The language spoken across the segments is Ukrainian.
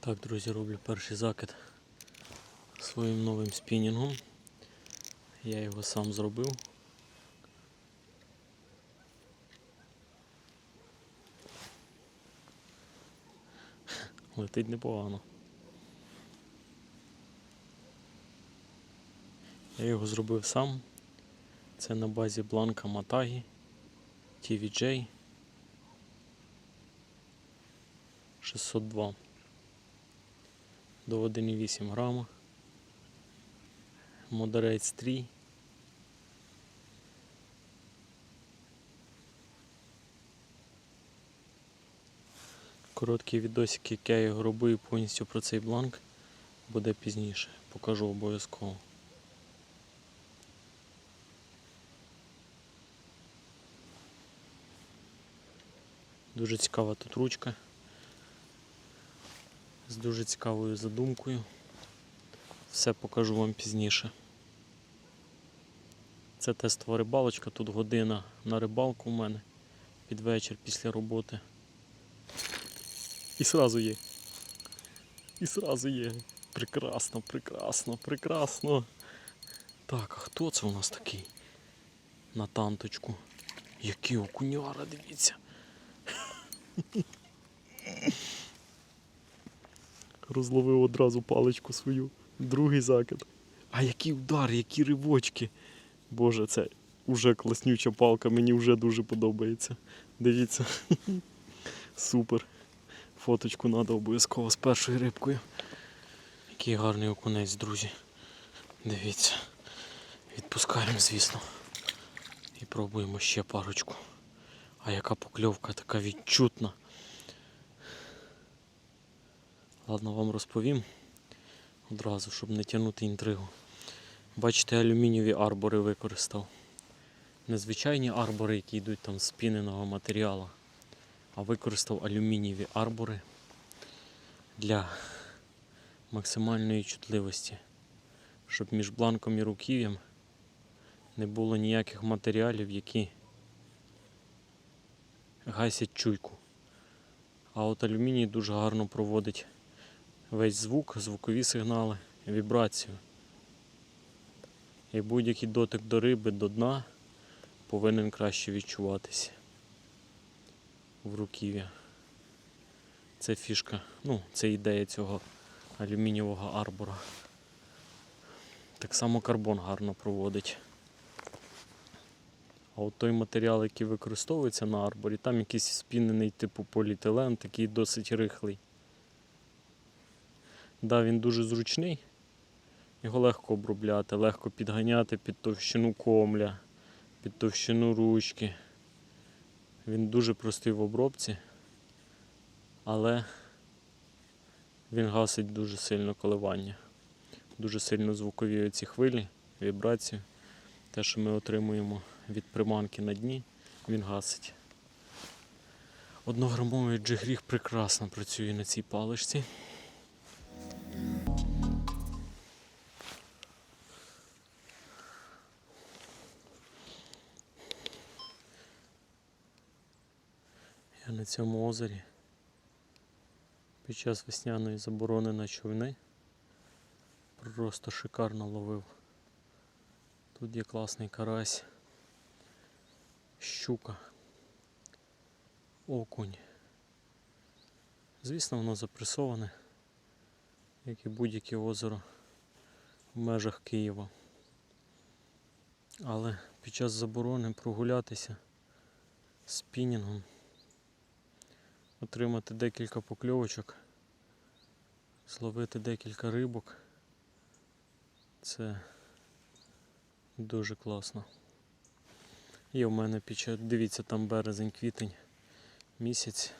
Так, друзі, роблю перший закид своїм новим спінінгом. Я його сам зробив. Летить непогано. Я його зробив сам. Це на базі бланка Матагі TVJ 602 до 1,8 грама. Moderate стрій. Короткий відосик, як я його робив повністю про цей бланк, буде пізніше. Покажу обов'язково. Дуже цікава тут ручка. З дуже цікавою задумкою. Все покажу вам пізніше. Це тестова рибалочка, тут година на рибалку у мене під вечір після роботи. І сразу є. І сразу є. Прекрасно, прекрасно, прекрасно. Так, а хто це у нас такий? На танточку. Які окуняра, дивіться. Розловив одразу паличку свою. Другий закид. А який удар, які ривочки. Боже, це уже класнюча палка, мені вже дуже подобається. Дивіться. Супер. Фоточку треба обов'язково з першою рибкою. Який гарний окунець, друзі. Дивіться. Відпускаємо, звісно. І пробуємо ще парочку. А яка покльовка така відчутна. Ладно, вам розповім одразу, щоб не тягнути інтригу. Бачите, алюмінієві арбори використав. Незвичайні арбори, які йдуть там з спіненого матеріалу, а використав алюмінієві арбори для максимальної чутливості, щоб між бланком і руків'ям не було ніяких матеріалів, які гасять чуйку. А от алюміній дуже гарно проводить весь звук, звукові сигнали, вібрацію. І будь-який дотик до риби, до дна повинен краще відчуватися в руків'я. Це фішка, ну, це ідея цього алюмінієвого арбора. Так само карбон гарно проводить. А от той матеріал, який використовується на арборі, там якийсь спінений типу поліетилен, такий досить рихлий. Да, він дуже зручний, його легко обробляти, легко підганяти під товщину комля, під товщину ручки. Він дуже простий в обробці, але він гасить дуже сильно коливання, дуже сильно звукові оці хвилі, вібрацію. Те, що ми отримуємо від приманки на дні, він гасить. Однограмовий джигріг прекрасно працює на цій паличці. На цьому озері під час весняної заборони на човни просто шикарно ловив. Тут є класний карась, щука, окунь. Звісно, воно запресоване, як і будь-яке озеро в межах Києва. Але під час заборони прогулятися з пінінгом, отримати декілька покльовочок, зловити декілька рибок. Це дуже класно. Є в мене під час, дивіться, там березень, квітень місяць,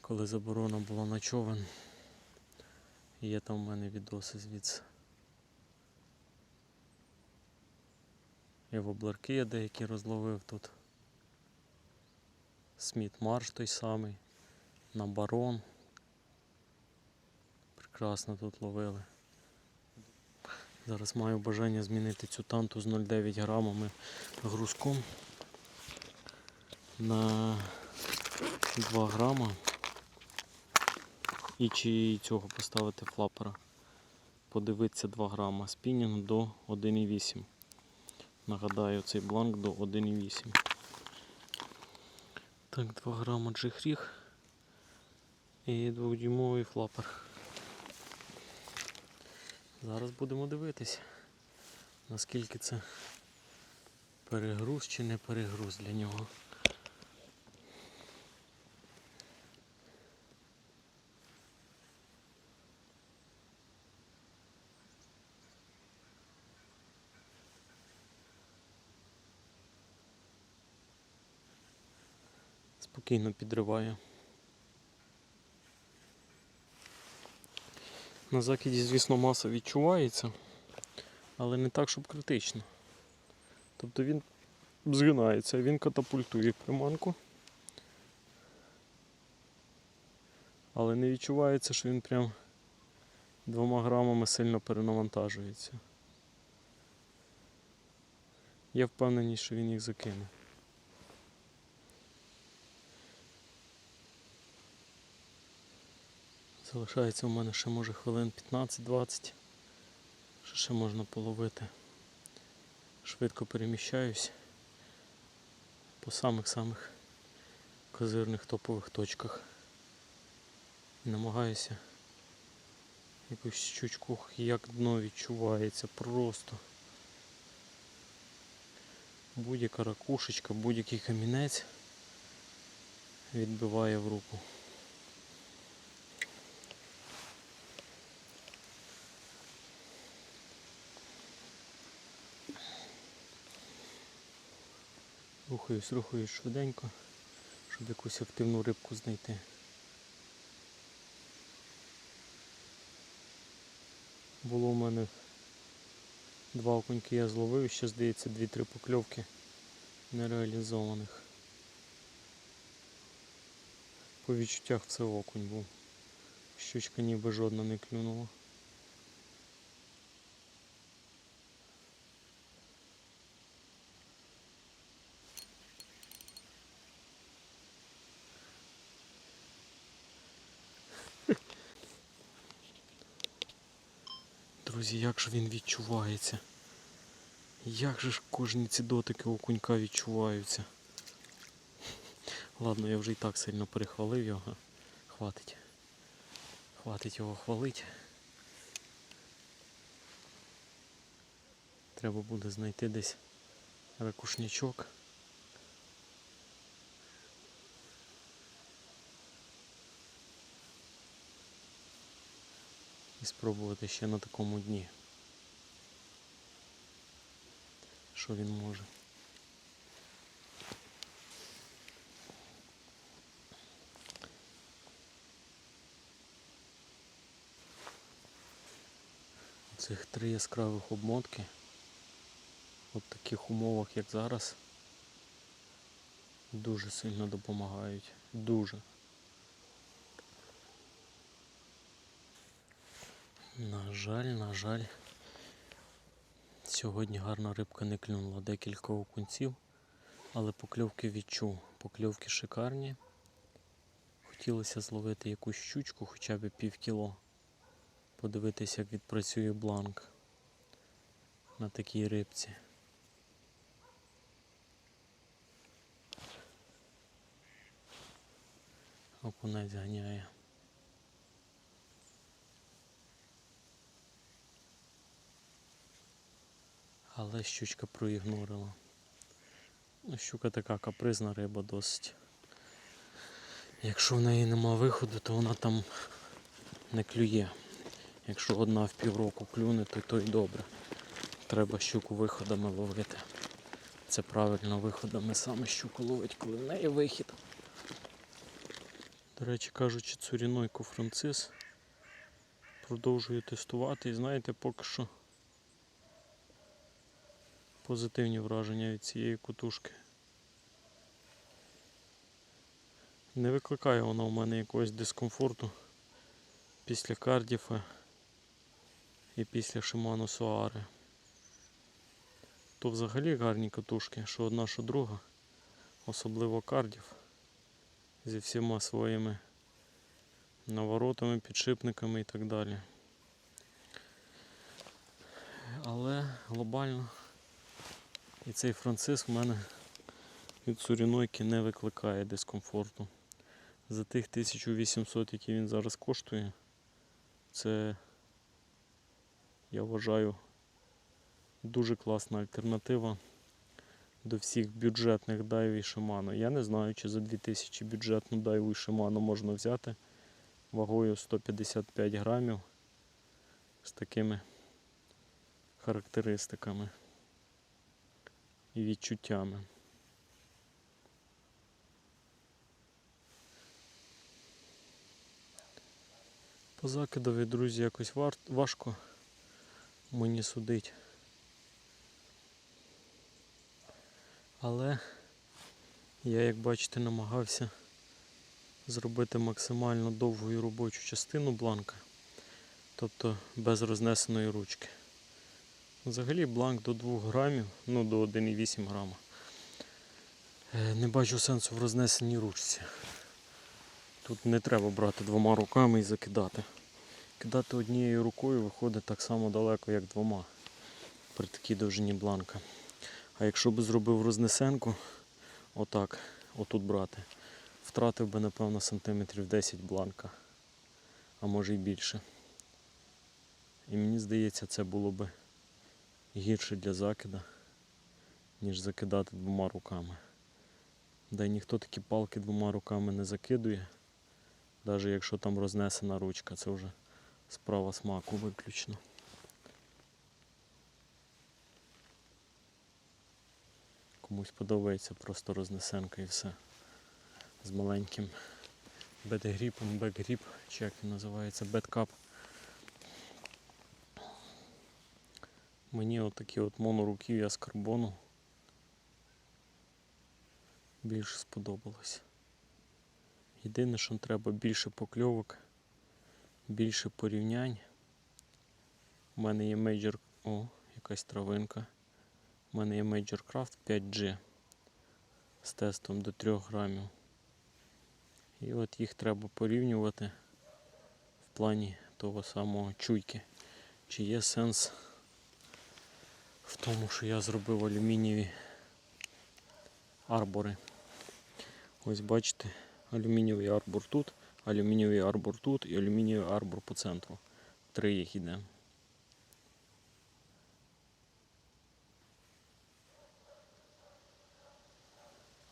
коли заборона була на човен. Є там в мене відоси звідси. І воблерки я деякі розловив тут. Сміт Марш той самий, на барон. Прекрасно тут ловили. Зараз маю бажання змінити цю танту з 0,9 грамами грузком на 2 грама І чи цього поставити флапера. Подивитися 2 грама. Спінінг до 1,8. Нагадаю, цей бланк до 1,8. Так, 2 грама джихріг і 2-дюймовий флапер. Зараз будемо дивитися, наскільки це перегруз чи не перегруз для нього. Спокійно підриває. На закиді, звісно, маса відчувається, але не так, щоб критично. Тобто він згинається, він катапультує приманку. Але не відчувається, що він прям двома грамами сильно перенавантажується. Я впевнений, що він їх закине. Залишається у мене ще може хвилин 15-20. Що ще можна половити. Швидко переміщаюсь по самих-самих козирних топових точках. Намагаюся якусь щучку, як дно відчувається просто. Будь-яка ракушечка, будь-який камінець відбиває в руку. Рухаюсь, рухаюсь швиденько, щоб якусь активну рибку знайти. Було у мене два окуньки я зловив, ще здається дві-три покльовки нереалізованих. По відчуттях це окунь був. Щучка ніби жодна не клюнула. Друзі, як же він відчувається? Як же ж кожні ці дотики окунька відчуваються? Ладно, я вже і так сильно перехвалив його. Хватить. Хватить його хвалити. Треба буде знайти десь ракушнячок. І спробувати ще на такому дні. Що він може. Цих три яскравих обмотки от таких умовах, як зараз, дуже сильно допомагають. Дуже. На жаль, на жаль, сьогодні гарна рибка не клюнула декілька окунців, але покльовки відчув. Покльовки шикарні. Хотілося зловити якусь щучку хоча б пів кіло. Подивитися, як відпрацює бланк на такій рибці. Окунець ганяє. Але щучка проігнорила. Ну, щука така капризна риба досить. Якщо в неї нема виходу, то вона там не клює. Якщо одна в півроку клюне, то то й добре. Треба щуку виходами ловити. Це правильно виходами саме щуку ловить, коли в неї вихід. До речі, кажучи, цурінойку Францис продовжую тестувати і знаєте, поки що позитивні враження від цієї кутушки. Не викликає вона у мене якогось дискомфорту після кардіфа і після Shimano Суари. То взагалі гарні катушки, що одна, що друга, особливо кардіф зі всіма своїми наворотами, підшипниками і так далі. Але глобально і цей франциск в мене від сурінойки не викликає дискомфорту. За тих 1800, які він зараз коштує, це я вважаю дуже класна альтернатива до всіх бюджетних дайв і Shimano. Я не знаю, чи за 2000 бюджетну дайву і Shimano можна взяти вагою 155 грамів з такими характеристиками і відчуттями. По закидові, друзі, якось важко мені судить. Але я, як бачите, намагався зробити максимально довгу робочу частину бланка, тобто без рознесеної ручки. Взагалі бланк до 2 грамів, ну до 1,8 грама. Е, Не бачу сенсу в рознесеній ручці. Тут не треба брати двома руками і закидати. Кидати однією рукою виходить так само далеко, як двома при такій довжині бланка. А якщо би зробив рознесенку, отак, отут брати, втратив би, напевно, сантиметрів 10 бланка, а може й більше. І мені здається, це було би гірше для закида, ніж закидати двома руками. Й ніхто такі палки двома руками не закидує, навіть якщо там рознесена ручка, це вже справа смаку виключно. Комусь подобається просто рознесенка і все. З маленьким бедгріпом, бекгріп, чи як він називається, бедкап. Мені отакі от моноруків'я з карбону більше сподобалось. Єдине, що треба більше покльовок, більше порівнянь. У мене є Major, о, якась травинка. У мене є Major Craft 5G з тестом до 3 грамів. І от їх треба порівнювати в плані того самого чуйки. Чи є сенс в тому, що я зробив алюмінієві арбори. Ось бачите, алюмінієвий арбор тут, алюмінієвий арбор тут і алюмінієвий арбор по центру. Три їх іде.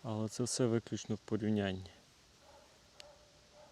Але це все виключно в порівнянні.